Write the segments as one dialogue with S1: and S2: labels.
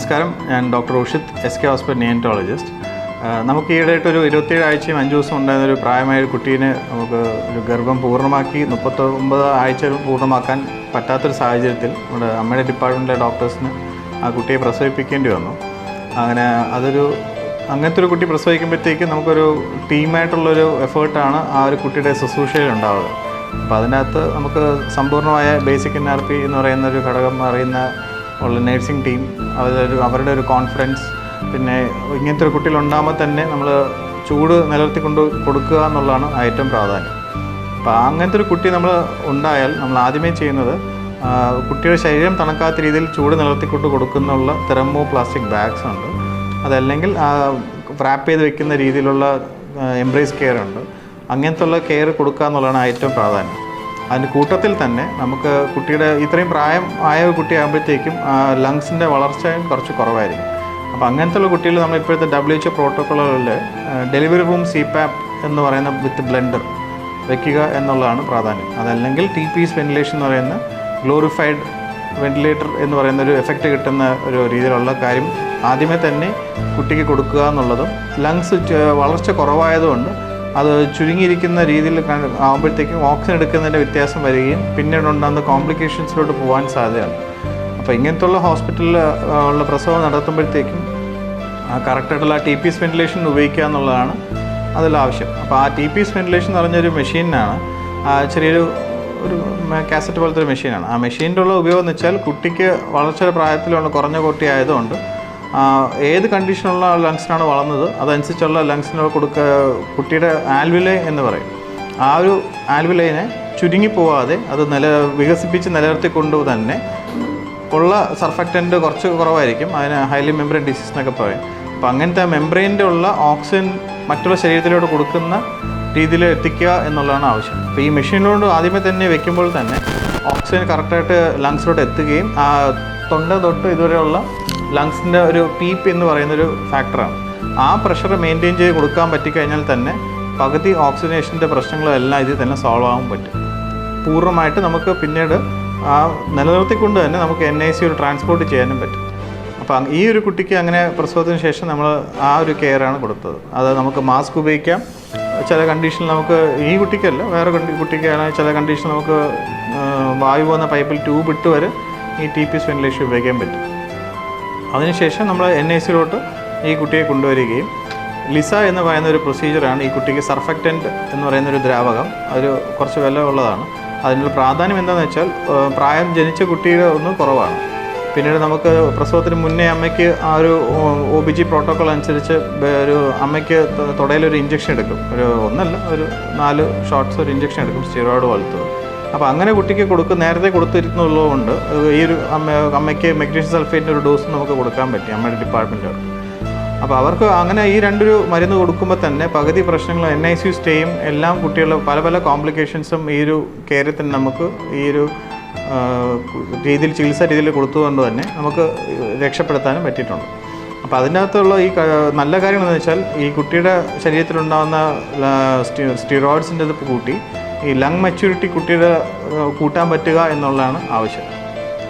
S1: നമസ്കാരം. ഞാൻ doctor Ushith S K hospital neonatologist നമുക്ക് ഈയിടെയായിട്ട് ഒരു ഇരുപത്തിയേഴ് ആഴ്ചയും അഞ്ച് ദിവസം ഉണ്ടായിരുന്ന ഒരു പ്രായമായ ഒരു കുട്ടീനെ നമുക്ക് ഒരു ഗർഭം പൂർണമാക്കി മുപ്പത്തൊമ്പത് ആഴ്ച പൂർണമാക്കാൻ പറ്റാത്തൊരു സാഹചര്യത്തിൽ നമ്മുടെ അമ്മയുടെ ഡിപ്പാർട്ട്മെന്റിലെ ഡോക്ടേഴ്സിന് ആ കുട്ടിയെ പ്രസവിപ്പിക്കേണ്ടി വന്നു. അങ്ങനെ അതൊരു അങ്ങനത്തെ ഒരു കുട്ടി പ്രസവിക്കുമ്പോഴത്തേക്ക് നമുക്കൊരു ടീമായിട്ടുള്ളൊരു എഫേർട്ടാണ് ആ ഒരു കുട്ടിയുടെ ശുശ്രൂഷയിൽ ഉണ്ടാവുക. അപ്പോൾ അതിനകത്ത് നമുക്ക് സമ്പൂർണമായ ബേസിക് എൻ ആർ പി എന്ന് പറയുന്ന ഒരു ഘടകം അറിയുന്ന ഉള്ള നേഴ്സിംഗ് ടീം അവരൊരു അവരുടെ ഒരു കോൺഫിഡൻസ് പിന്നെ ഇങ്ങനത്തെ ഒരു കുട്ടികൾ ഉണ്ടാകുമ്പോൾ തന്നെ നമ്മൾ ചൂട് നിലനിർത്തിക്കൊണ്ട് കൊടുക്കുക എന്നുള്ളതാണ് ഏറ്റവും പ്രാധാന്യം. അപ്പോൾ അങ്ങനത്തെ ഒരു കുട്ടി നമ്മൾ ഉണ്ടായാൽ നമ്മൾ ആദ്യമേ ചെയ്യുന്നത് കുട്ടിയുടെ ശരീരം തണുക്കാത്ത രീതിയിൽ ചൂട് നിലനിർത്തിക്കൊണ്ട് കൊടുക്കുന്നുള്ള തെറമോ പ്ലാസ്റ്റിക് ബാഗ്സ് ഉണ്ട്. അതല്ലെങ്കിൽ റാപ്പ് ചെയ്ത് വെക്കുന്ന രീതിയിലുള്ള എംബ്രേസ് കെയർ ഉണ്ട്. അങ്ങനത്തെ ഉള്ള കെയർ കൊടുക്കുക എന്നുള്ളതാണ് ഏറ്റവും പ്രാധാന്യം. അതിന്റെ കൂട്ടത്തിൽ തന്നെ നമുക്ക് കുട്ടിയുടെ ഇത്രയും പ്രായം ആയ കുട്ടിയാകുമ്പോഴത്തേക്കും ലങ്സിന്റെ വളർച്ചയും കുറച്ച് കുറവായിരിക്കും. അപ്പോൾ അങ്ങനത്തെ ഉള്ള കുട്ടികൾ നമ്മൾ ഇപ്പോഴത്തെ ഡബ്ല്യു എച്ച് പ്രോട്ടോക്കോളുകളിൽ ഡെലിവറി റൂം സി പാപ്പ് എന്ന് പറയുന്ന വിത്ത് ബ്ലെൻഡർ വെക്കുക എന്നുള്ളതാണ് പ്രാധാന്യം. അതല്ലെങ്കിൽ ടി പി എസ് വെന്റിലേഷൻ എന്ന് പറയുന്ന ഗ്ലോറിഫൈഡ് വെന്റിലേറ്റർ എന്ന് പറയുന്ന ഒരു എഫക്റ്റ് കിട്ടുന്ന ഒരു രീതിയിലുള്ള കാര്യം ആദ്യമേ തന്നെ കുട്ടിക്ക് കൊടുക്കുക എന്നുള്ളതും ലങ്സ് വളർച്ച കുറവായതുകൊണ്ട് അത് ചുരുങ്ങിയിരിക്കുന്ന രീതിയിൽ ആകുമ്പോഴത്തേക്കും ഓക്സിജൻ എടുക്കുന്നതിന്റെ വ്യത്യാസം വരികയും പിന്നീട് ഉണ്ടാകുന്ന കോംപ്ലിക്കേഷൻസിലോട്ട് പോകാൻ സാധ്യതയാണ്. അപ്പോൾ ഇങ്ങനത്തെ ഉള്ള ഹോസ്പിറ്റലിൽ ഉള്ള പ്രസവം നടത്തുമ്പോഴത്തേക്കും കറക്റ്റായിട്ടുള്ള ടി പി എസ് വെന്റിലേഷൻ ഉപയോഗിക്കുക എന്നുള്ളതാണ് അതിൽ ആവശ്യം. അപ്പോൾ ആ ടി പി എസ് വെന്റിലേഷൻ എന്ന് പറഞ്ഞൊരു മെഷീനാണ് ചെറിയൊരു ഒരു കാസറ്റ് പോലത്തെ ഒരു മെഷീനാണ് ആ മെഷീന്റെ ഉള്ള ഉപയോഗം എന്ന് വെച്ചാൽ കുട്ടിക്ക് വളർച്ചയുടെ പ്രായത്തിലുള്ള കുറഞ്ഞ കുട്ടി ആയതുകൊണ്ട് ഏത് കണ്ടീഷനുള്ള ലങ്സിനാണ് വളർന്നത് അതനുസരിച്ചുള്ള ലങ്സിന് കൊടുക്ക കുട്ടിയുടെ ആൽവിലെ എന്ന് പറയും. ആ ഒരു ആൽവിലൈനെ ചുരുങ്ങിപ്പോവാതെ അത് നില വികസിപ്പിച്ച് നിലനിർത്തിക്കൊണ്ട് തന്നെ ഉള്ള സർഫക്റ്റന്റ് കുറച്ച് കുറവായിരിക്കും. അതിന് ഹൈലി മെംബ്രെയിൻ ഡിസീസ് എന്നൊക്കെ പറയും. അപ്പോൾ അങ്ങനത്തെ മെംബ്രെയിന്റെ ഉള്ള ഓക്സിജൻ മറ്റുള്ള ശരീരത്തിലോട്ട് കൊടുക്കുന്ന രീതിയിൽ എത്തിക്കുക എന്നുള്ളതാണ് ആവശ്യം. അപ്പോൾ ഈ മെഷീനിലോട് ആദ്യമേ തന്നെ വെക്കുമ്പോൾ തന്നെ ഓക്സിജൻ കറക്റ്റായിട്ട് ലങ്സിലോട്ട് എത്തുകയും ആ തൊണ്ട തൊട്ട് ഇതുവരെയുള്ള ലങ്സിന്റെ ഒരു പീപ്പ് എന്ന് പറയുന്നൊരു ഫാക്ടറാണ് ആ പ്രഷർ മെയിന്റെയിൻ ചെയ്ത് കൊടുക്കാൻ പറ്റിക്കഴിഞ്ഞാൽ തന്നെ പകുതി ഓക്സിജനേഷന്റെ പ്രശ്നങ്ങളെല്ലാം ഇതിൽ തന്നെ സോൾവ് ആകാൻ പറ്റും. പൂർണമായിട്ട് നമുക്ക് പിന്നീട് ആ നിലനിർത്തിക്കൊണ്ട് തന്നെ നമുക്ക് എൻ ഐ സി ഒരു ട്രാൻസ്പോർട്ട് ചെയ്യാനും പറ്റും. അപ്പം ഈ ഒരു കുട്ടിക്ക് അങ്ങനെ പ്രസവത്തിന് ശേഷം നമ്മൾ ആ ഒരു കെയറാണ് കൊടുത്തത്. അത് നമുക്ക് മാസ്ക് ഉപയോഗിക്കാം. ചില കണ്ടീഷനിൽ നമുക്ക് ഈ കുട്ടിക്കല്ല വേറെ കുട്ടിക്കാണെങ്കിൽ ചില കണ്ടീഷനിൽ നമുക്ക് വായു പോകുന്ന പൈപ്പിൽ ട്യൂബ് ഇട്ട് വരെ ഈ ടി പി വെന്റിലേഷൻ ഉപയോഗിക്കാൻ പറ്റും. അതിനുശേഷം നമ്മൾ എൻ ഐ സിയിലോട്ട് ഈ കുട്ടിയെ കൊണ്ടുവരികയും ലിസ എന്ന് പറയുന്ന ഒരു പ്രൊസീജിയറാണ് ഈ കുട്ടിക്ക് സർഫക്റ്റന്റ് എന്ന് പറയുന്ന ഒരു ദ്രാവകം. അതൊരു കുറച്ച് വില ഉള്ളതാണ്. അതിനുള്ള പ്രാധാന്യം എന്താണെന്ന് വെച്ചാൽ പ്രായം ജനിച്ച കുട്ടിയുടെ ഒന്ന് കുറവാണ്. പിന്നീട് നമുക്ക് പ്രസവത്തിന് മുന്നേ അമ്മയ്ക്ക് ആ ഒരു ഒ ബി ജി പ്രോട്ടോക്കോൾ അനുസരിച്ച് ഒരു അമ്മയ്ക്ക് തുടയിലൊരു ഇഞ്ചക്ഷൻ എടുക്കും. ഒരു ഒന്നല്ല ഒരു നാല് ഷോട്ട്സ് ഒരു ഇഞ്ചക്ഷൻ എടുക്കും സ്റ്റിറോയിഡ് പോലത്തത് അപ്പോൾ അങ്ങനെ കുട്ടിക്ക് കൊടുക്കും നേരത്തെ കൊടുത്തിരുന്നുള്ളതുകൊണ്ട് ഈ ഒരു അമ്മ അമ്മയ്ക്ക് മെഗ്നീഷ്യം സൾഫേറ്റിന്റെ ഒരു ഡോസ് നമുക്ക് കൊടുക്കാൻ പറ്റി അമ്മയുടെ ഡിപ്പാർട്ട്മെന്റോട് അപ്പോൾ അവർക്ക് അങ്ങനെ ഈ രണ്ടൊരു മരുന്ന് കൊടുക്കുമ്പോൾ തന്നെ പകുതി പ്രശ്നങ്ങൾ എൻ ഐ സി സ്റ്റേയും എല്ലാം കുട്ടികളുടെ പല പല കോംപ്ലിക്കേഷൻസും ഈ ഒരു തന്നെ നമുക്ക് ഈ ഒരു രീതിയിൽ ചികിത്സാ രീതിയിൽ കൊടുത്തുകൊണ്ട് തന്നെ നമുക്ക് രക്ഷപ്പെടുത്താനും പറ്റിയിട്ടുണ്ട്. അപ്പോൾ അതിനകത്തുള്ള ഈ നല്ല കാര്യം എന്ന് വെച്ചാൽ ഈ കുട്ടിയുടെ ശരീരത്തിലുണ്ടാകുന്ന സ്റ്റിറോയിഡ്സിന്റെ ഇത് കൂട്ടി ഈ ലങ് മെച്യൂരിറ്റി കുട്ടിയുടെ കൂട്ടാൻ പറ്റുക എന്നുള്ളതാണ് ആവശ്യം.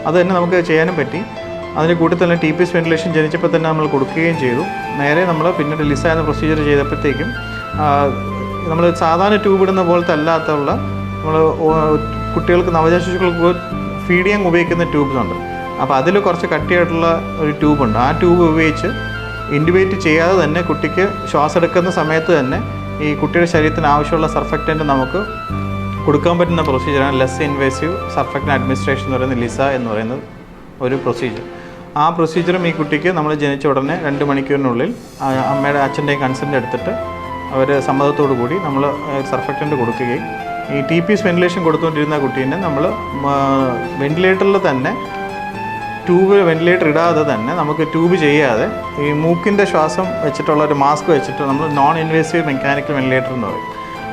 S1: അത് തന്നെ നമുക്ക് ചെയ്യാനും പറ്റി. അതിന് കൂട്ടി തന്നെ ടി പി എസ് വെന്റിലേഷൻ ജനിച്ചപ്പോൾ തന്നെ നമ്മൾ കൊടുക്കുകയും ചെയ്തു. നേരെ നമ്മൾ പിന്നെ റിലീസ് ആയിരുന്ന പ്രൊസീജിയർ ചെയ്തപ്പോഴത്തേക്കും നമ്മൾ സാധാരണ ട്യൂബ് ഇടുന്ന പോലത്തെ അല്ലാത്തുള്ള നമ്മൾ കുട്ടികൾക്ക് നവജാത ശിശുക്കൾക്ക് ഫീഡ് ചെയ്യാൻ ഉപയോഗിക്കുന്ന ട്യൂബ്സ് ഉണ്ട്. അപ്പോൾ അതിൽ കുറച്ച് കട്ടിയായിട്ടുള്ള ഒരു ട്യൂബുണ്ട് ആ ട്യൂബ് ഉപയോഗിച്ച് ഇൻഡിവേറ്റ് ചെയ്യാതെ തന്നെ കുട്ടിക്ക് ശ്വാസം എടുക്കുന്ന സമയത്ത് തന്നെ ഈ കുട്ടിയുടെ ശരീരത്തിന് ആവശ്യമുള്ള സർഫക്റ്റന്റ് നമുക്ക് കൊടുക്കാൻ പറ്റുന്ന പ്രൊസീജിയറാണ് ലെസ് ഇൻവേസീവ് സർഫക്ട് അഡ്മിനിസ്ട്രേഷൻ എന്ന് പറയുന്ന ലിസ എന്ന് പറയുന്നത് ഒരു പ്രൊസീജിയർ ആ പ്രൊസീജിയറും ഈ കുട്ടിക്ക് നമ്മൾ ജനിച്ച ഉടനെ രണ്ട് മണിക്കൂറിനുള്ളിൽ അമ്മയുടെ അച്ഛന്റെയും കൺസെന്റ് എടുത്തിട്ട് അവർ സമ്മതത്തോടു കൂടി നമ്മൾ സർഫക്റ്റന്റ് കൊടുക്കുകയും ഈ ടി പി വെന്റിലേഷൻ കൊടുത്തുകൊണ്ടിരുന്ന കുട്ടീനെ നമ്മൾ വെന്റിലേറ്ററിൽ തന്നെ ട്യൂബ് വെന്റിലേറ്റർ ഇടാതെ തന്നെ നമുക്ക് ട്യൂബ് ചെയ്യാതെ ഈ മൂക്കിന്റെ ശ്വാസം വെച്ചിട്ടുള്ള ഒരു മാസ്ക് വെച്ചിട്ട് നമ്മൾ നോൺ ഇൻവേസീവ് മെക്കാനിക്കൽ വെന്റിലേറ്റർ എന്ന് പറയും.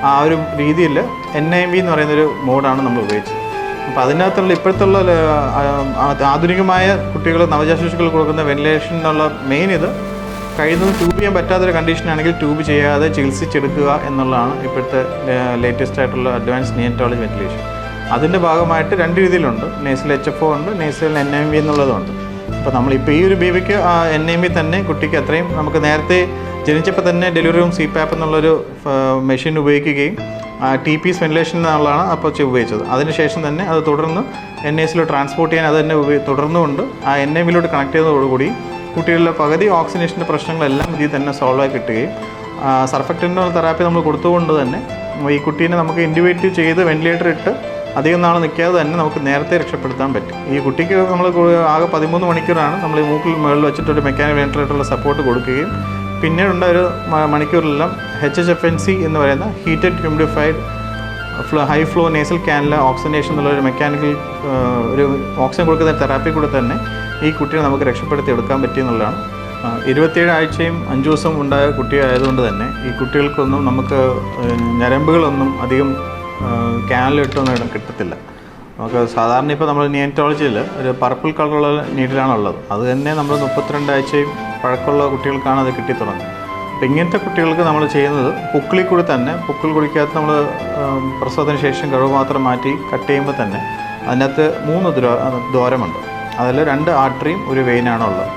S1: ആ ഒരു രീതിയിൽ എൻ ഐ വി എന്ന് പറയുന്നൊരു മോഡാണ് നമ്മൾ ഉപയോഗിച്ചത്. അപ്പോൾ അതിനകത്തുള്ള ഇപ്പോഴത്തുള്ള ആധുനികമായ കുട്ടികൾ നവജാത ശിശുക്കൾ കൊടുക്കുന്ന വെന്റിലേഷൻ എന്നുള്ള മെയിൻ ഇത് കഴിയുന്നത് ട്യൂബ് ചെയ്യാൻ പറ്റാത്തൊരു കണ്ടീഷനാണെങ്കിൽ ട്യൂബ് ചെയ്യാതെ ചികിത്സിച്ചെടുക്കുക എന്നുള്ളതാണ് ഇപ്പോഴത്തെ ലേറ്റസ്റ്റ് ആയിട്ടുള്ള അഡ്വാൻസ് നിയന്റോളജി വെന്റിലേഷൻ അതിന്റെ ഭാഗമായിട്ട് രണ്ട് രീതിയിലുണ്ട്. നേസിൽ എച്ച് എഫ് ഒ ഉണ്ട് നേസിൽ എൻ എം വി എന്നുള്ളതുണ്ട് അപ്പോൾ നമ്മളിപ്പോൾ ഈ ഒരു ബേബിക്ക് എൻ എം വി തന്നെ കുട്ടിക്ക് അത്രയും നമുക്ക് നേരത്തെ ജനിച്ചപ്പോൾ തന്നെ ഡെലിവറി റൂം സി പാപ്പ് എന്നുള്ളൊരു മെഷീൻ ഉപയോഗിക്കുകയും ടി പി വെന്റിലേഷൻ എന്നുള്ളതാണ് അപ്പോൾ ഉപയോഗിച്ചത്. അതിനുശേഷം തന്നെ അത് തുടർന്ന് എൻ എസിൽ ട്രാൻസ്പോർട്ട് ചെയ്യാൻ അത് തന്നെ തുടർന്നുകൊണ്ട് ആ എൻ എമ്മിലോട്ട് കണക്ട് ചെയ്തതോടുകൂടി കുട്ടികളിലെ പകുതി ഓക്സിനേഷന്റെ പ്രശ്നങ്ങളെല്ലാം ഇതിൽ തന്നെ സോൾവ് ആയി കിട്ടുകയും സർഫക്റ്റിന്റെ തെറാപ്പി നമ്മൾ കൊടുത്തുകൊണ്ട് തന്നെ ഈ കുട്ടീനെ നമുക്ക് ഇൻഡിവേറ്റ് ചെയ്ത് വെന്റിലേറ്റർ ഇട്ട് അധികം നാൾ നിൽക്കാതെ തന്നെ നമുക്ക് നേരത്തെ രക്ഷപ്പെടുത്താൻ പറ്റും. ഈ കുട്ടിക്ക് നമ്മൾ ആകെ പതിമൂന്ന് മണിക്കൂറാണ് നമ്മൾ ഈ മൂക്കിൽ മുകളിൽ വെച്ചിട്ടൊരു മെക്കാനിക് വെന്റിലേറ്ററുള്ള സപ്പോർട്ട് കൊടുക്കുകയും പിന്നീടുണ്ട ഒരു മണിക്കൂറിലെല്ലാം H H F N C എന്ന് പറയുന്ന heated humidified high flow nasal ക്യാനിൽ oxygenation എന്നുള്ള ഒരു മെക്കാനിക്കൽ ഒരു ഓക്സിജൻ കൊടുക്കുന്ന തെറാപ്പി കൂടെ തന്നെ ഈ കുട്ടിയെ നമുക്ക് രക്ഷപ്പെടുത്തി എടുക്കാൻ പറ്റിയെന്നുള്ളതാണ് ഇരുപത്തിയേഴ് ആഴ്ചയും അഞ്ച് ദിവസം ഉണ്ടായ കുട്ടിയായതുകൊണ്ട് തന്നെ ഈ കുട്ടികൾക്കൊന്നും നമുക്ക് ഞരമ്പുകളൊന്നും അധികം ക്യാനിലിട്ടൊന്നും കിട്ടത്തില്ല. നമുക്ക് സാധാരണ ഇപ്പോൾ നമ്മൾ നിയന്റോളജിയിൽ ഒരു പർപ്പിൾ കളറുള്ള നീഡിലാണുള്ളത് അത് തന്നെ നമ്മൾ മുപ്പത്തിരണ്ട് ആഴ്ചയും പഴക്കമുള്ള കുട്ടികൾക്കാണ് അത് കിട്ടി തുടങ്ങുന്നത്. അപ്പോൾ ഇങ്ങനത്തെ കുട്ടികൾക്ക് നമ്മൾ ചെയ്യുന്നത് പുക്കിളിൽ കൂടി തന്നെ പുക്കിൾ കുടിക്കാത്ത നമ്മൾ പ്രസവത്തിന് ശേഷം കഴിവ് മാത്രം മാറ്റി കട്ട് ചെയ്യുമ്പോൾ തന്നെ അതിനകത്ത് മൂന്ന് ദ്വാരമുണ്ട്. അതിൽ രണ്ട് ആർട്ടറിയും ഒരു വെയിനാണ് ഉള്ളത്.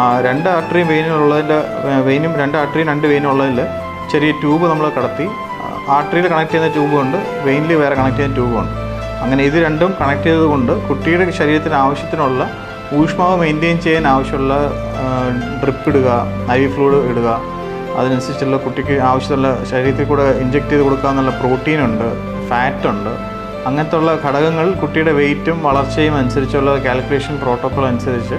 S1: ആ രണ്ട് ആർട്ടറിയും വെയിനുള്ളതിന്റെ വെയിനും രണ്ട് ആർട്ടറിയും രണ്ട് വെയിനും ഉള്ളതിൽ ചെറിയ ട്യൂബ് നമ്മൾ കടത്തി ആർട്ടറിയിൽ കണക്ട് ചെയ്യുന്ന ട്യൂബുണ്ട് വെയിനിൽ വേറെ കണക്ട് ചെയ്യുന്ന ട്യൂബുണ്ട് അങ്ങനെ ഇത് രണ്ടും കണക്ട് ചെയ്തുകൊണ്ട് കുട്ടിയുടെ ശരീരത്തിന് ആവശ്യത്തിനുള്ള ഊഷ്മാവ് മെയിന്റെയിൻ ചെയ്യാൻ ആവശ്യമുള്ള ഡ്രിപ്പ് ഇടുക ഐ ഫ്ലൂഡ് ഇടുക അതിനനുസരിച്ചുള്ള കുട്ടിക്ക് ആവശ്യമുള്ള ശരീരത്തിൽ കൂടെ ഇഞ്ചെക്ട് ചെയ്ത് കൊടുക്കാമെന്നുള്ള പ്രോട്ടീൻ ഉണ്ട് ഫാറ്റ് ഉണ്ട്. അങ്ങനത്തെ ഉള്ള ഘടകങ്ങൾ കുട്ടിയുടെ വെയിറ്റും വളർച്ചയും അനുസരിച്ചുള്ള കാൽക്കുലേഷൻ പ്രോട്ടോക്കോൾ അനുസരിച്ച്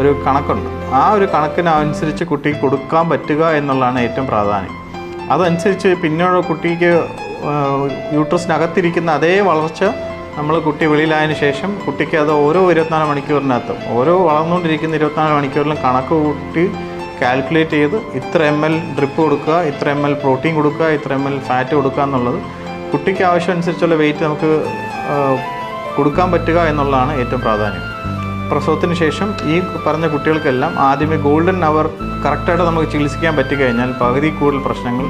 S1: ഒരു കണക്കുണ്ട്. ആ ഒരു കണക്കിനനുസരിച്ച് കുട്ടിക്ക് കൊടുക്കാൻ പറ്റുക എന്നുള്ളതാണ് ഏറ്റവും പ്രാധാന്യം. അതനുസരിച്ച് പിന്നീട് കുട്ടിക്ക് യൂട്രസിനകത്തിരിക്കുന്ന അതേ വളർച്ച നമ്മൾ കുട്ടി വെളിയിലായതിനു ശേഷം കുട്ടിക്ക് അത് ഓരോ ഇരുപത്തിനാല് മണിക്കൂറിനകത്തും ഓരോ വളർന്നുകൊണ്ടിരിക്കുന്ന ഇരുപത്തിനാല് മണിക്കൂറിലും കണക്ക് കൂട്ടി കാൽക്കുലേറ്റ് ചെയ്ത് ഇത്ര എം എൽ ഡ്രിപ്പ് കൊടുക്കുക ഇത്ര എം എൽ പ്രോട്ടീൻ കൊടുക്കുക ഇത്ര എം എൽ ഫാറ്റ് കൊടുക്കുക എന്നുള്ളത് കുട്ടിക്ക് ആവശ്യം അനുസരിച്ചുള്ള വെയിറ്റ് നമുക്ക് കൊടുക്കാൻ പറ്റുക എന്നുള്ളതാണ് ഏറ്റവും പ്രാധാന്യം. പ്രസവത്തിന് ശേഷം ഈ പറഞ്ഞ കുട്ടികൾക്കെല്ലാം ആദ്യമേ ഗോൾഡൻ അവർ കറക്റ്റായിട്ട് നമുക്ക് ചികിത്സിക്കാൻ പറ്റിക്കഴിഞ്ഞാൽ പകുതി കൂടുതൽ പ്രശ്നങ്ങൾ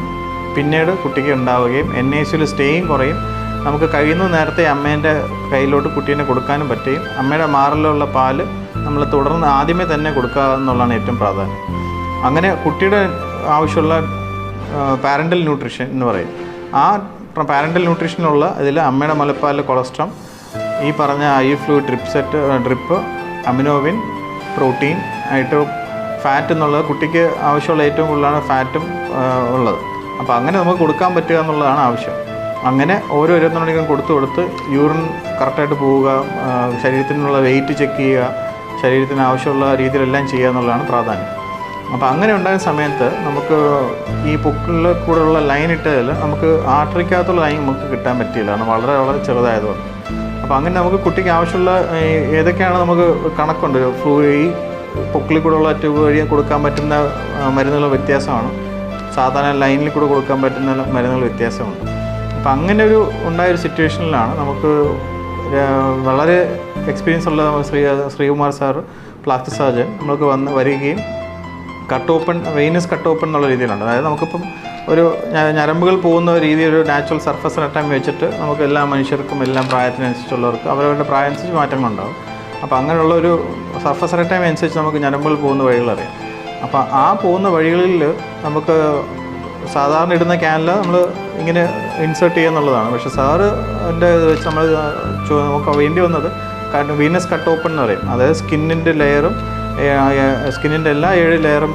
S1: പിന്നീട് കുട്ടിക്ക് ഉണ്ടാവുകയും എൻ ഐ സിയിൽ സ്റ്റേയും കുറയും. നമുക്ക് കഴിയുന്ന നേരത്തെ അമ്മേന്റെ കയ്യിലോട്ട് കുട്ടീനെ കൊടുക്കാനും പറ്റുകയും അമ്മയുടെ മാറിലുള്ള പാൽ നമ്മൾ തുടർന്ന് ആദ്യമേ തന്നെ കൊടുക്കുക എന്നുള്ളതാണ് ഏറ്റവും പ്രാധാന്യം. അങ്ങനെ കുട്ടിയുടെ ആവശ്യമുള്ള പാരന്റൽ ന്യൂട്രീഷൻ എന്ന് പറയും. ആ പാരന്റൽ ന്യൂട്രീഷനുള്ള ഇതിൽ അമ്മയുടെ മുലപ്പാലിൽ കൊളസ്ട്രം ഈ പറഞ്ഞ I flu drip set drip Aminoven protein ആയിട്ട് ഫാറ്റ് എന്നുള്ളത് കുട്ടിക്ക് ആവശ്യമുള്ള ഏറ്റവും കൂടുതലാണ് ഫാറ്റും ഉള്ളത്. അപ്പോൾ അങ്ങനെ നമുക്ക് കൊടുക്കാൻ പറ്റുക എന്നുള്ളതാണ് ആവശ്യം. അങ്ങനെ ഓരോ കൊടുത്തു കൊടുത്ത് യൂറിൻ കറക്റ്റായിട്ട് പോവുക ശരീരത്തിനുള്ള വെയിറ്റ് ചെക്ക് ചെയ്യുക ശരീരത്തിന് ആവശ്യമുള്ള രീതിയിലെല്ലാം ചെയ്യുക എന്നുള്ളതാണ് പ്രാധാന്യം. അപ്പോൾ അങ്ങനെ ഉണ്ടായ സമയത്ത് നമുക്ക് ഈ പൊക്കിളിൽ കൂടെയുള്ള ലൈൻ ഇട്ടതിൽ നമുക്ക് ആട്ടറിക്കകത്തുള്ള ലൈൻ നമുക്ക് കിട്ടാൻ പറ്റിയില്ല. കാരണം വളരെ വളരെ ചെറുതായതുകൊണ്ട്. അപ്പോൾ അങ്ങനെ നമുക്ക് കുട്ടിക്ക് ആവശ്യമുള്ള ഏതൊക്കെയാണ് നമുക്ക് കണക്കുണ്ട്? ഫ്ലൂ ഈ പൊക്കിളിൽ കൂടെയുള്ള ട്യൂബ് വഴി കൊടുക്കാൻ പറ്റുന്ന മരുന്നുകൾ വ്യത്യാസമാണ്. സാധാരണ ലൈനിൽ കൂടെ കൊടുക്കാൻ പറ്റുന്ന മരുന്നുകൾ വ്യത്യാസമുണ്ട്. അപ്പം അങ്ങനെ ഒരു ഉണ്ടായൊരു സിറ്റുവേഷനിലാണ് നമുക്ക് വളരെ എക്സ്പീരിയൻസ് ഉള്ള Sri Sreekumar sir plastic surgeon നമുക്ക് വന്ന് വരികയും cut open venous cut open എന്നുള്ള രീതിയിലുണ്ട്. അതായത് നമുക്കിപ്പം ഒരു ഞരമ്പുകൾ പോകുന്ന രീതിയിൽ ഒരു നാച്ചുറൽ സർഫസ് റട്ടം വെച്ചിട്ട് നമുക്ക് എല്ലാ മനുഷ്യർക്കും എല്ലാം പ്രായത്തിനനുസരിച്ചുള്ളവർക്ക് അവരവരുടെ പ്രായം അനുസരിച്ച് മാറ്റങ്ങളുണ്ടാകും അപ്പോൾ അങ്ങനെയുള്ള ഒരു സർഫസ് റട്ടം അനുസരിച്ച് നമുക്ക് ഞരമ്പുകൾ പോകുന്ന വഴികളറിയാം അപ്പോൾ ആ പോകുന്ന വഴികളിൽ നമുക്ക് സാധാരണ ഇടുന്ന ക്യാനിൽ നമ്മൾ ഇങ്ങനെ ഇൻസേർട്ട് ചെയ്യുക പക്ഷെ സാറ് എന്റെ വെച്ച് നമ്മൾ നമുക്ക് വേണ്ടി വന്നത് വീനസ് കട്ട് ഓപ്പൺ എന്ന് പറയും. അതായത് സ്കിന്നിന്റെ ലെയറും സ്കിന്നിന്റെ എല്ലാ ഏഴ് ലെയറും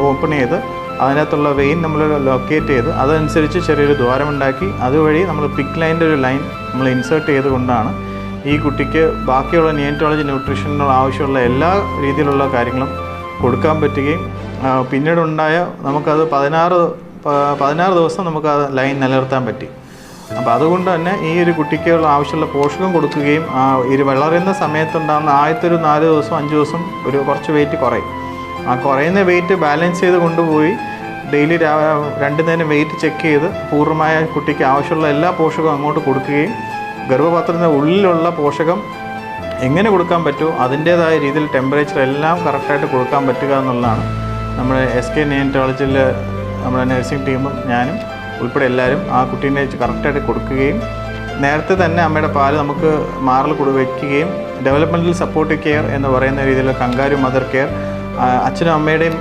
S1: ഓപ്പൺ ചെയ്ത് അതിനകത്തുള്ള വെയിൻ നമ്മൾ ലൊക്കേറ്റ് ചെയ്ത് അതനുസരിച്ച് ചെറിയൊരു ദ്വാരമുണ്ടാക്കി അതുവഴി നമ്മൾ പിക്ക് ലൈന്റെ ഒരു ലൈൻ നമ്മൾ ഇൻസേർട്ട് ചെയ്തുകൊണ്ടാണ് ഈ കുട്ടിക്ക് ബാക്കിയുള്ള നിയന്റോളജി ന്യൂട്രീഷനുള്ള ആവശ്യമുള്ള എല്ലാ രീതിയിലുള്ള കാര്യങ്ങളും കൊടുക്കാൻ പറ്റുകയും പിന്നീടുണ്ടായ നമുക്കത് പതിനാറ് പതിനാറ് ദിവസം നമുക്ക് ആ ലൈൻ നിലനിർത്താൻ പറ്റി. അപ്പോൾ അതുകൊണ്ട് തന്നെ ഈ ഒരു കുട്ടിക്കുള്ള ആവശ്യമുള്ള പോഷകം കൊടുക്കുകയും ആ ഇത് വളരുന്ന സമയത്തുണ്ടാകുന്ന ആദ്യത്തെ ഒരു നാല് ദിവസം അഞ്ച് ദിവസം ഒരു കുറച്ച് വെയിറ്റ് കുറയും. ആ കുറയുന്ന വെയിറ്റ് ബാലൻസ് ചെയ്ത് കൊണ്ടുപോയി ഡെയിലി രണ്ട് നേരം വെയിറ്റ് ചെക്ക് ചെയ്ത് പൂർണമായ കുട്ടിക്ക് ആവശ്യമുള്ള എല്ലാ പോഷകവും അങ്ങോട്ട് കൊടുക്കുകയും ഗർഭപാത്രത്തിന്റെ ഉള്ളിലുള്ള പോഷകം എങ്ങനെ കൊടുക്കാൻ പറ്റുമോ അതിന്റേതായ രീതിയിൽ ടെമ്പറേച്ചർ എല്ലാം കറക്റ്റായിട്ട് കൊടുക്കാൻ പറ്റുക എന്നുള്ളതാണ് നമ്മുടെ എസ് കെ നിയന്റോളജിയിൽ നമ്മുടെ നഴ്സിംഗ് ടീമും ഞാനും ഉൾപ്പെടെ എല്ലാവരും ആ കുട്ടീനെ കറക്റ്റായിട്ട് കൊടുക്കുകയും നേരത്തെ തന്നെ അമ്മയുടെ പാൽ നമുക്ക് മാറൽ കൊടു വയ്ക്കുകയും ഡെവലപ്മെന്റൽ സപ്പോർട്ട് കെയർ എന്ന് പറയുന്ന രീതിയിലുള്ള കങ്കാരു മദർ കെയർ അച്ഛനും അമ്മയുടെയും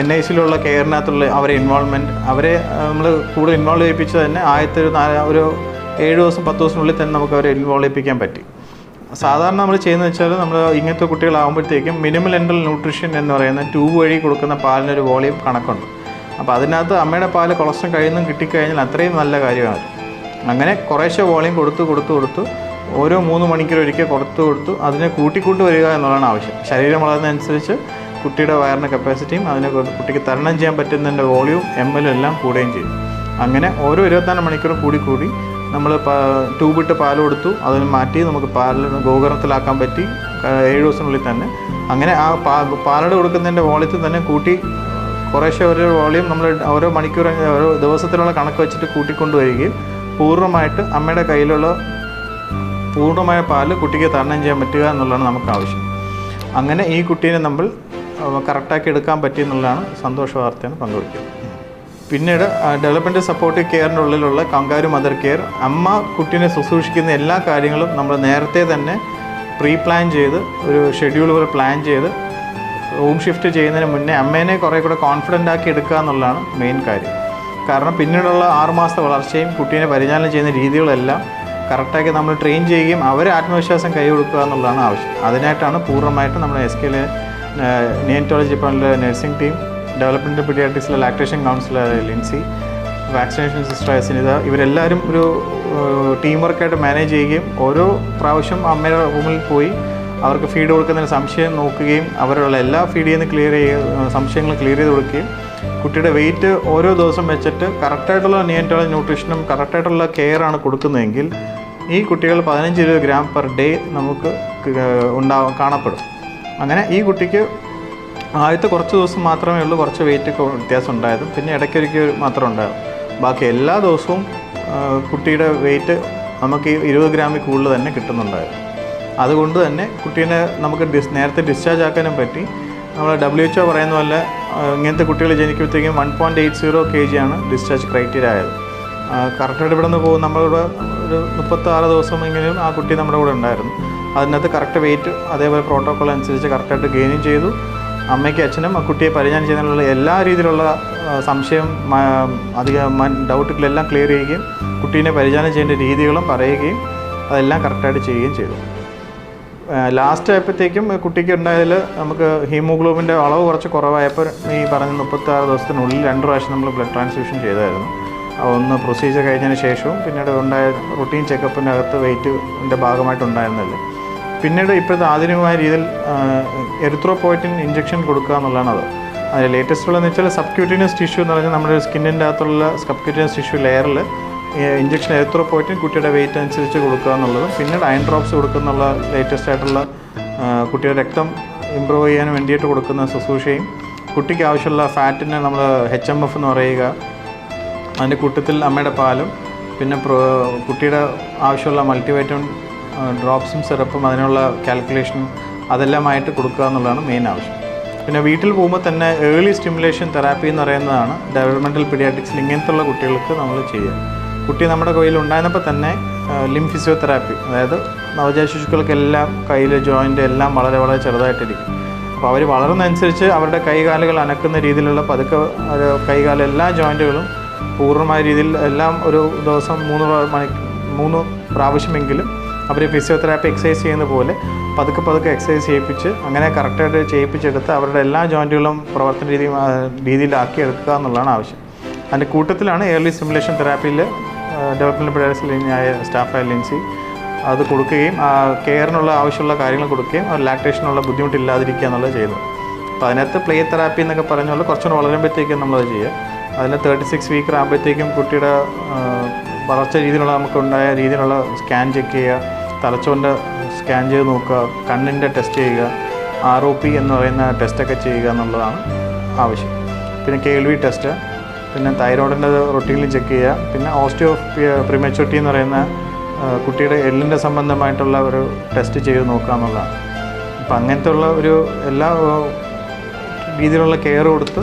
S1: എൻ ഐ സിയിലുള്ള കെയറിനകത്തുള്ള അവരെ ഇൻവോൾവ്മെന്റ് അവരെ നമ്മൾ കൂടുതൽ ഇൻവോൾവ് ചെയ്യിപ്പിച്ച് തന്നെ ആദ്യത്തെ ഒരു നാല് ഒരു ഏഴ് ദിവസം പത്ത് ദിവസത്തിനുള്ളിൽ തന്നെ നമുക്ക് അവരെ ഇൻവോൾവ് ചെയ്യിപ്പിക്കാൻ പറ്റി. സാധാരണ നമ്മൾ ചെയ്യുന്നത് വെച്ചാൽ നമ്മൾ ഇങ്ങനത്തെ കുട്ടികളാകുമ്പോഴത്തേക്കും മിനിമൽ എൻഡൽ ന്യൂട്രീഷൻ എന്ന് പറയുന്ന ട്യൂബ് വഴി കൊടുക്കുന്ന പാലിനൊരു വോളിയം കണക്കുണ്ട്. അപ്പോൾ അതിനകത്ത് അമ്മയുടെ പാൽ കൊളസ്ട്രോൾ കഴിയുന്നതും കിട്ടിക്കഴിഞ്ഞാൽ അത്രയും നല്ല കാര്യമാണ്. അങ്ങനെ കുറേശ്ശെ വോളിയം കൊടുത്ത് കൊടുത്ത് കൊടുത്ത്. ഓരോ മൂന്ന് മണിക്കൂർ ഒരിക്കൽ കൊടുത്ത് കൊടുത്തു. അതിനെ കൂട്ടിക്കൂട്ടി വരിക എന്നുള്ളതാണ് ആവശ്യം. ശരീരം വളരുന്നതനുസരിച്ച് കുട്ടിയുടെ വയറിന്റെ കപ്പാസിറ്റിയും അതിനെ കുട്ടിക്ക് തരണം ചെയ്യാൻ പറ്റുന്നതിന്റെ വോളിയവും എം എൽ എല്ലാം കൂടുകയും ചെയ്യും. അങ്ങനെ ഓരോ ഇരുപത്തിനാല് മണിക്കൂറും കൂടി കൂടി നമ്മൾ ട്യൂബിട്ട് പാൽ കൊടുത്തു. അതിന് മാറ്റി നമുക്ക് പാൽ ഗോകരണത്തിലാക്കാൻ പറ്റി. ഏഴ് ദിവസത്തിനുള്ളിൽ തന്നെ. അങ്ങനെ ആ പാ പാലട കൊടുക്കുന്നതിന്റെ വോളിയത്തിൽ തന്നെ കൂട്ടി കുറേശ്ശെ ഒരു വോളിയം നമ്മൾ ഓരോ മണിക്കൂർ ഓരോ ദിവസത്തിലുള്ള കണക്ക് വെച്ചിട്ട് കൂട്ടിക്കൊണ്ടുവരികയും പൂർണമായിട്ട് അമ്മയുടെ കയ്യിലുള്ള പൂർണമായ പാൽ കുട്ടിക്ക് തരണം ചെയ്യാൻ പറ്റുക എന്നുള്ളതാണ് നമുക്ക് ആവശ്യം. അങ്ങനെ ഈ കുട്ടീനെ നമ്മൾ കറക്റ്റാക്കി എടുക്കാൻ പറ്റിയെന്നുള്ളതാണ് സന്തോഷ വാർത്തയാണ് പങ്കുവയ്ക്കുന്നത്. പിന്നീട് ഡെവലപ്മെന്റ് സപ്പോർട്ടീവ് കെയറിന്റെ ഉള്ളിലുള്ള കങ്കാരു മദർ കെയർ അമ്മ കുട്ടീനെ ശുശ്രൂഷിക്കുന്ന എല്ലാ കാര്യങ്ങളും നമ്മൾ നേരത്തെ തന്നെ പ്രീ പ്ലാൻ ചെയ്ത് ഒരു ഷെഡ്യൂൾ പോലെ പ്ലാൻ ചെയ്ത് റൂം ഷിഫ്റ്റ് ചെയ്യുന്നതിന് മുന്നേ അമ്മേനെ കുറേ കൂടെ കോൺഫിഡന്റ് ആക്കി എടുക്കുക എന്നുള്ളതാണ് മെയിൻ കാര്യം. കാരണം പിന്നീടുള്ള ആറുമാസത്തെ വളർച്ചയും കുട്ടീനെ പരിചാലനം ചെയ്യുന്ന രീതികളെല്ലാം കറക്റ്റാക്കി നമ്മൾ ട്രെയിൻ ചെയ്യുകയും അവരെ ആത്മവിശ്വാസം കൈ കൊടുക്കുക എന്നുള്ളതാണ് ആവശ്യം. അതിനായിട്ടാണ് പൂർണമായിട്ട് നമ്മൾ എസ് കെയിലെ നിയന്റോളജി പണിലെ nursing team development പീഡിയാട്രിക്സിലെ lactation counsellor Lincy vaccination sister Sinitha ഇവരെല്ലാവരും ഒരു ടീം വർക്കായിട്ട് മാനേജ് ചെയ്യുകയും ഓരോ പ്രാവശ്യം അമ്മയുടെ റൂമിൽ പോയി അവർക്ക് ഫീഡ് കൊടുക്കുന്നതിന് സംശയം നോക്കുകയും അവരുള്ള എല്ലാ ഫീഡ് ചെയ്യുന്ന ക്ലിയർ ചെയ്യുക സംശയങ്ങൾ ക്ലിയർ ചെയ്ത് കൊടുക്കുകയും കുട്ടിയുടെ വെയിറ്റ് ഓരോ ദിവസം വെച്ചിട്ട് കറക്റ്റായിട്ടുള്ള നിയന്റുള്ള ന്യൂട്രീഷനും കറക്റ്റായിട്ടുള്ള കെയറാണ് കൊടുക്കുന്നതെങ്കിൽ ഈ കുട്ടികൾ പതിനഞ്ച് ഇരുപത് ഗ്രാം പെർ ഡേ നമുക്ക് ഉണ്ടാവും കാണപ്പെടും. അങ്ങനെ ഈ കുട്ടിക്ക് ആദ്യത്തെ കുറച്ച് ദിവസം മാത്രമേ ഉള്ളൂ കുറച്ച് വെയിറ്റ് ഒക്കെ വ്യത്യാസം ഉണ്ടായതും. പിന്നെ ഇടയ്ക്കൊരിക്കൽ മാത്രം ഉണ്ടായത് ബാക്കി എല്ലാ ദിവസവും കുട്ടിയുടെ വെയിറ്റ് നമുക്ക് ഇരുപത് ഗ്രാമിൽ കൂടുതൽ തന്നെ കിട്ടുന്നുണ്ടായിരുന്നു. അതുകൊണ്ട് തന്നെ കുട്ടീനെ നമുക്ക് ഡിസ് നേരത്തെ ഡിസ്ചാർജ് ആക്കാനും പറ്റി. നമ്മൾ ഡബ്ല്യു എച്ച് ഒ പറയുന്ന പോലെ ഇങ്ങനത്തെ കുട്ടികൾ ജനിക്കുമ്പോഴത്തേക്കും one point eight zero K G ആണ് ഡിസ്ചാർജ് ക്രൈറ്റീരിയ ആയത്. കറക്റ്റായിട്ട് ഇവിടെ നിന്ന് പോകും. നമ്മളിവിടെ ഒരു മുപ്പത്താറ് ദിവസം എങ്കിലും ആ കുട്ടി നമ്മുടെ കൂടെ ഉണ്ടായിരുന്നു. അതിനകത്ത് കറക്റ്റ് വെയിറ്റ് അതേപോലെ പ്രോട്ടോക്കോൾ അനുസരിച്ച് കറക്റ്റായിട്ട് ഗെയിനും ചെയ്തു. അമ്മയ്ക്ക് അച്ഛനും ആ കുട്ടിയെ പരിചയം ചെയ്യുന്നതിനുള്ള എല്ലാ രീതിയിലുള്ള സംശയം അധികം ഡൗട്ടുകളെല്ലാം ക്ലിയർ ചെയ്യുകയും കുട്ടീനെ പരിചയം ചെയ്യേണ്ട രീതികളും പറയുകയും അതെല്ലാം കറക്റ്റായിട്ട് ചെയ്യുകയും ചെയ്തു. ലാസ്റ്റ് ആയപ്പോഴത്തേക്കും കുട്ടിക്ക് ഉണ്ടായതിൽ നമുക്ക് ഹീമോഗ്ലോബിന്റെ അളവ് കുറച്ച് കുറവായപ്പോൾ ഈ പറഞ്ഞ മുപ്പത്താറ് ദിവസത്തിനുള്ളിൽ രണ്ട് പ്രാവശ്യം നമ്മൾ ബ്ലഡ് ട്രാൻസ്ഫ്യൂഷൻ ചെയ്തായിരുന്നു. ഒന്ന് പ്രൊസീജിയർ കഴിഞ്ഞതിന് ശേഷവും പിന്നീട് ഉണ്ടായ റുട്ടീൻ ചെക്കപ്പിന്റെ അകത്ത് വെയിറ്റിന്റെ ഭാഗമായിട്ടുണ്ടായിരുന്നില്ല. പിന്നീട് ഇപ്പോഴത്തെ ആധുനികമായ രീതിയിൽ എറിത്രോപോയിറ്റിൻ ഇഞ്ചക്ഷൻ കൊടുക്കുക എന്നുള്ളതാണ് അത്. അതിൽ ലേറ്റസ്റ്റ് ഉള്ളതെന്ന് വെച്ചാൽ സബ്ക്യൂട്ടീനിയസ് ടിഷ്യൂ എന്ന് പറഞ്ഞാൽ നമ്മുടെ സ്കിന്നിന്റെ അകത്തുള്ള സബ്ക്യൂട്ടീനിയസ് ടിഷ്യൂ ലെയറിൽ ഇഞ്ചക്ഷൻ എറിത്രോപോയിറ്റിൻ കുട്ടിയുടെ വെയിറ്റ് അനുസരിച്ച് കൊടുക്കുക എന്നുള്ളതും പിന്നീട് അയൺ ഡ്രോപ്സ് കൊടുക്കുന്നുള്ള ലേറ്റസ്റ്റ് ആയിട്ടുള്ള കുട്ടിയുടെ രക്തം ഇമ്പ്രൂവ് ചെയ്യാൻ വേണ്ടിയിട്ട് കൊടുക്കുന്ന ശുശ്രൂഷയും കുട്ടിക്ക് ആവശ്യമുള്ള ഫാറ്റിനെ നമ്മൾ എച്ച് എം എഫ് എന്ന് പറയുക അതിന്റെ കൂട്ടത്തിൽ അമ്മയുടെ പാലും പിന്നെ കുട്ടിയുടെ ആവശ്യമുള്ള മൾട്ടിവൈറ്റമിൻ ഡ്രോപ്സും സിറപ്പും അതിനുള്ള കാൽക്കുലേഷൻ അതെല്ലാമായിട്ട് കൊടുക്കുക എന്നുള്ളതാണ് മെയിൻ ആവശ്യം. പിന്നെ വീട്ടിൽ പോകുമ്പോൾ തന്നെ ഏർലി സ്റ്റിമുലേഷൻ തെറാപ്പി എന്ന് പറയുന്നതാണ് ഡെവലപ്മെന്റൽ പീഡിയാട്രിക്സിൽ ഇങ്ങനത്തുള്ള കുട്ടികൾക്ക് നമ്മൾ ചെയ്യുക. കുട്ടി നമ്മുടെ കയ്യിൽ ഉണ്ടായിരുന്നപ്പോൾ തന്നെ ലിം ഫിസിയോതെറാപ്പി അതായത് നവജാത ശിശുക്കൾക്കെല്ലാം കയ്യിൽ ജോയിന്റ് എല്ലാം വളരെ വളരെ ചെറുതായിട്ടിരിക്കും. അപ്പോൾ അവർ വളരുന്നതനുസരിച്ച് അവരുടെ കൈകാലുകൾ അനക്കുന്ന രീതിയിലുള്ള പതുക്കെ ഒരു കൈകാല എല്ലാ ജോയിന്റുകളും പൂർണമായ രീതിയിൽ എല്ലാം ഒരു ദിവസം മൂന്ന് മണി മൂന്ന് പ്രാവശ്യമെങ്കിലും അവർ ഫിസിയോതെറാപ്പി എക്സസൈസ് ചെയ്യുന്ന പോലെ പതുക്കെ പതുക്കെ എക്സസൈസ് ചെയ്യിപ്പിച്ച് അങ്ങനെ കറക്റ്റായിട്ട് ചെയ്യിപ്പിച്ചെടുത്ത് അവരുടെ എല്ലാ ജോയിന്റുകളും പ്രവർത്തന രീതി രീതിയിലാക്കിയെടുക്കുക എന്നുള്ളതാണ് ആവശ്യം. അതിന്റെ കൂട്ടത്തിലാണ് ഏർലി സിമുലേഷൻ തെറാപ്പിയിൽ ഡെവലപ്മെന്റ് പ്രൊഡക്ട്സിലായ സ്റ്റാഫായ ലിൻസി. അത് കൊടുക്കുകയും കെയറിനുള്ള ആവശ്യമുള്ള കാര്യങ്ങൾ കൊടുക്കുകയും ആ ലാക്ടേഷനുള്ള ബുദ്ധിമുട്ടില്ലാതിരിക്കുക എന്നുള്ളത് ചെയ്യുന്നത് അപ്പോൾ അതിനകത്ത് പ്ലേ തെറാപ്പി എന്നൊക്കെ പറഞ്ഞുള്ള കുറച്ചുകൂടെ വളരുമ്പോഴത്തേക്കും നമ്മളത് ചെയ്യുക. അതിൽ തേർട്ടി സിക്സ് വീക്ക് ആകുമ്പോഴത്തേക്കും കുട്ടിയുടെ വളർച്ച രീതിയിലുള്ള നമുക്കുണ്ടായ രീതിയിലുള്ള സ്കാൻ ചെക്ക് ചെയ്യുക തലച്ചോറിന്റെ സ്കാൻ ചെയ്ത് നോക്കുക കണ്ണിന്റെ ടെസ്റ്റ് ചെയ്യുക ആർ ഒ പി എന്ന് പറയുന്ന ടെസ്റ്റൊക്കെ ചെയ്യുക എന്നുള്ളതാണ് ആവശ്യം. പിന്നെ കേൾവി ടെസ്റ്റ്. പിന്നെ തൈറോയിഡിന്റെ റൊട്ടീനിൽ ചെക്ക് ചെയ്യുക. പിന്നെ ഓസ്റ്റിയോ പ്രിമച്യൂരിറ്റി എന്ന് പറയുന്ന കുട്ടിയുടെ എല്ലിന്റെ സംബന്ധമായിട്ടുള്ള ഒരു ടെസ്റ്റ് ചെയ്ത് നോക്കുക എന്നുള്ളതാണ്. അപ്പം അങ്ങനത്തെ ഉള്ള ഒരു എല്ലാ രീതിയിലുള്ള കെയർ കൊടുത്ത്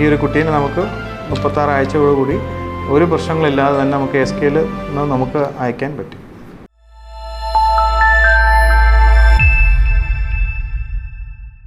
S1: ഈ ഒരു കുട്ടീനെ നമുക്ക് മുപ്പത്താറ് ആഴ്ചയോടുകൂടി ഒരു പ്രശ്നങ്ങളില്ലാതെ തന്നെ നമുക്ക് എസ് കെയിൽ നമുക്ക് അയക്കാൻ പറ്റും.